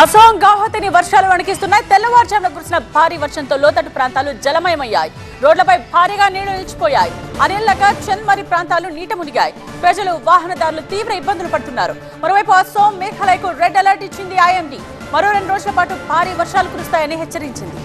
అసోం గౌహతిని వర్షాలు వణికిస్తున్నాయి. తెల్లవారుజామున కురిసిన భారీ వర్షంతో లోతట్టు ప్రాంతాలు జలమయమయ్యాయి. రోడ్లపై భారీగా నీళ్ళు నిలిచిపోయాయి. అనేళ్ళగా చెన్మరి ప్రాంతాలు నీట మునిగాయి. ప్రజలు వాహనదారులు తీవ్ర ఇబ్బందులు పడుతున్నారు. మరోవైపు అసోం మేఘాలయకు రెడ్ అలర్ట్ ఇచ్చింది ఐఎండీ. మరో రెండు రోజుల పాటు భారీ వర్షాలు కురుస్తాయని హెచ్చరించింది.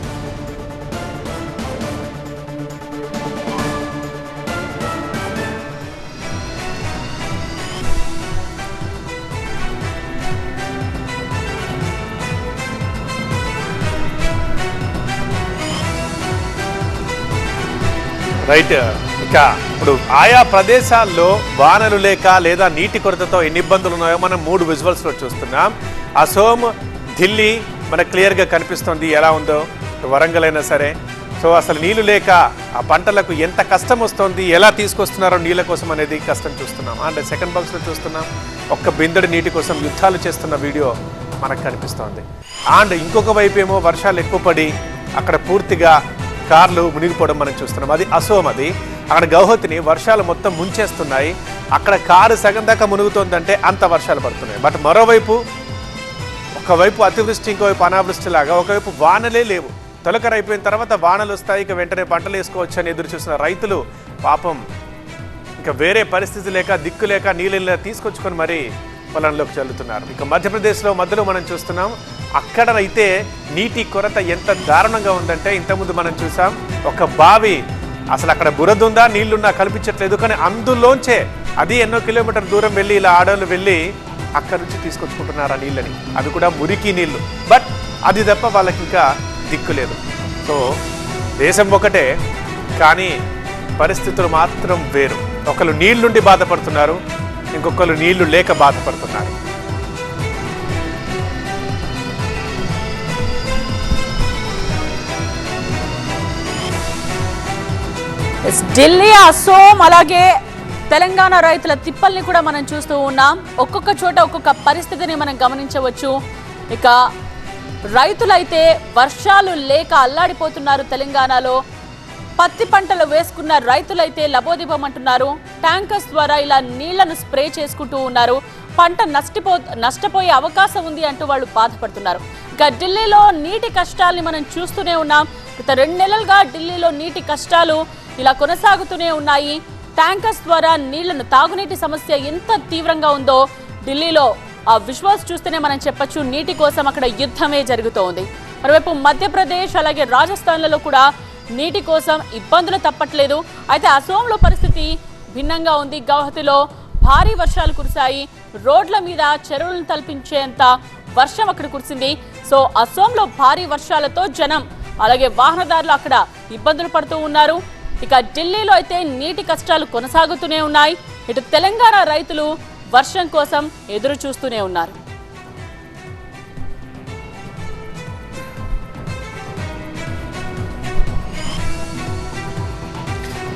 రైట్. ఇక ఇప్పుడు ఆయా ప్రదేశాల్లో వానలు లేక లేదా నీటి కొరతతో ఎన్ని ఇబ్బందులు ఉన్నాయో మనం మూడు విజువల్స్లో చూస్తున్నాం. అసోం ఢిల్లీ మనకు క్లియర్గా కనిపిస్తుంది. ఎలా ఉందో వరంగల్ అయినా సరే. సో అసలు నీళ్ళు లేక ఆ పంటలకు ఎంత కష్టం వస్తుంది ఎలా తీసుకొస్తున్నారో నీళ్ళ కోసం అనేది కష్టం చూస్తున్నాం. అంటే సెకండ్ బాక్స్లో చూస్తున్నాం. ఒక్క బిందెడు నీటి కోసం యుద్ధాలు చేస్తున్న వీడియో మనకు కనిపిస్తోంది. అండ్ ఇంకొక వైపు ఏమో వర్షాలు ఎక్కువ పడి అక్కడ పూర్తిగా కార్లు మునిగిపోవడం మనం చూస్తున్నాం. అది అసోం అది. అక్కడ గౌహతిని వర్షాలు మొత్తం ముంచేస్తున్నాయి. అక్కడ కారు సగం దాకా మునుగుతోందంటే అంత వర్షాలు పడుతున్నాయి. బట్ మరోవైపు ఒకవైపు అతివృష్టి ఇంకోవైపు అనావృష్టి లాగా ఒకవైపు వానలే లేవు. తొలకరైపోయిన అయిపోయిన తర్వాత వానలు వస్తాయి. ఇక వెంటనే పంటలు వేసుకోవచ్చు అని ఎదురు చూసిన రైతులు పాపం ఇంకా వేరే పరిస్థితి లేక దిక్కు లేక నీళ్ళ తీసుకొచ్చుకొని మరి పొలంలోకి చల్లుతున్నారు. ఇక మధ్యప్రదేశ్లో మధ్యలో మనం చూస్తున్నాం అక్కడ అయితే నీటి కొరత ఎంత దారుణంగా ఉందంటే ఇంతకుముందు మనం చూసాం ఒక బావి అసలు అక్కడ బురద ఉందా నీళ్ళున్నా కల్పించట్లేదు కానీ అందులోంచే అది ఎన్నో కిలోమీటర్ దూరం వెళ్ళి ఇలా ఆడోళ్ళు వెళ్ళి అక్కడి నుంచి తీసుకొచ్చుకుంటున్నారు ఆ నీళ్ళని. అది కూడా మురికి నీళ్ళు. బట్ అది తప్ప వాళ్ళకి ఇంకా దిక్కు లేదు. సో దేశం ఒకటే కానీ పరిస్థితులు మాత్రం వేరు. ఒకరు నీళ్ళుండి బాధపడుతున్నారు ఇంకొకరు నీళ్ళు లేక బాధపడుతున్నారు. ఢిల్లీ అసోం అలాగే తెలంగాణ రైతుల తిప్పల్ని కూడా మనం చూస్తూ ఉన్నాం. ఒక్కొక్క చోట ఒక్కొక్క పరిస్థితిని మనం గమనించవచ్చు. ఇక రైతులైతే వర్షాలు లేక అల్లాడిపోతున్నారు తెలంగాణలో. పత్తి పంటలు వేసుకున్న రైతులైతే లబోదిబమంటున్నారు. ట్యాంకర్స్ ద్వారా ఇలా నీళ్ళను స్ప్రే చేసుకుంటూ ఉన్నారు. పంట నష్టపో నష్టపోయే అవకాశం ఉంది అంటూ వాళ్ళు బాధపడుతున్నారు. ఇక ఢిల్లీలో నీటి కష్టాల్ని మనం చూస్తూనే ఉన్నాం. గత రెండు నెలలుగా ఢిల్లీలో నీటి కష్టాలు ఇలా కొనసాగుతూనే ఉన్నాయి. ట్యాంకర్స్ ద్వారా నీళ్ళను తాగునీటి సమస్య ఎంత తీవ్రంగా ఉందో ఢిల్లీలో ఆ విశ్వాస్ చూస్తేనే మనం చెప్పొచ్చు నీటి కోసం అక్కడ యుద్ధమే జరుగుతోంది. మరోవైపు మధ్యప్రదేశ్ అలాగే రాజస్థాన్లలో కూడా నీటి కోసం ఇబ్బందులు తప్పట్లేదు. అయితే అసోంలో పరిస్థితి భిన్నంగా ఉంది. గౌహతిలో భారీ వర్షాలు కురిశాయి. రోడ్ల మీద చెరువులను తలపించేంత వర్షం అక్కడ కురిసింది. సో అసోంలో భారీ వర్షాలతో జనం అలాగే వాహనదారులు అక్కడ ఇబ్బందులు పడుతూ ఉన్నారు. ఇక ఢిల్లీలో అయితే నీటి కష్టాలు కొనసాగుతూనే ఉన్నాయి. ఇటు తెలంగాణ రైతులు వర్షం కోసం ఎదురు చూస్తూనే ఉన్నారు.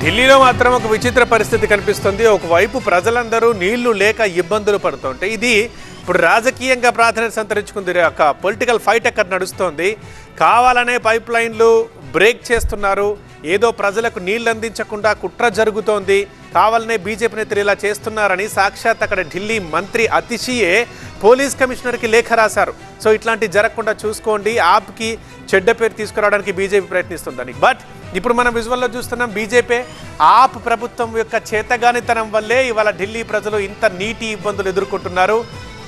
ఢిల్లీలో మాత్రం ఒక విచిత్ర పరిస్థితి కనిపిస్తుంది. ఒకవైపు ప్రజలందరూ నీళ్ళు లేక ఇబ్బందులు పడుతుంటే ఇది ఇప్పుడు రాజకీయంగా ప్రాధాన్యత సంతరించుకుంది. ఒక పొలిటికల్ ఫైట్ అక్కడ నడుస్తోంది. కావాలనే పైప్ లైన్లు బ్రేక్ చేస్తున్నారు. ఏదో ప్రజలకు నీళ్ళు అందించకుండా కుట్ర జరుగుతోంది. కావాలనే బీజేపీ నేతలు ఇలా చేస్తున్నారని సాక్షాత్ అక్కడ ఢిల్లీ మంత్రి అతిషియే పోలీస్ కమిషనర్కి లేఖ రాశారు. సో ఇట్లాంటి జరగకుండా చూసుకోండి. ఆప్కి చెడ్డ పేరు తీసుకురావడానికి బీజేపీ ప్రయత్నిస్తుందని బట్ ఇప్పుడు మనం విజువల్లో చూస్తున్నాం బీజేపీ ఆప్ ప్రభుత్వం యొక్క చేతగానితనం వల్లే ఇవాళ ఢిల్లీ ప్రజలు ఇంత నీటి ఇబ్బందులు ఎదుర్కొంటున్నారు.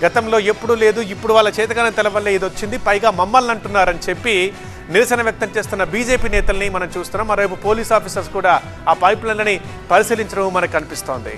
గతంలో ఎప్పుడూ లేదు ఇప్పుడు వాళ్ళ చేతగానితనం వల్లే ఇది వచ్చింది పైగా మమ్మల్ని అంటున్నారని చెప్పి నిరసన వ్యక్తం చేస్తున్న బీజేపీ నేతల్ని మనం చూస్తున్నాం. మరోవైపు పోలీస్ ఆఫీసర్స్ కూడా ఆ పైప్లైన్లని పరిశీలించడం మనకు కనిపిస్తోంది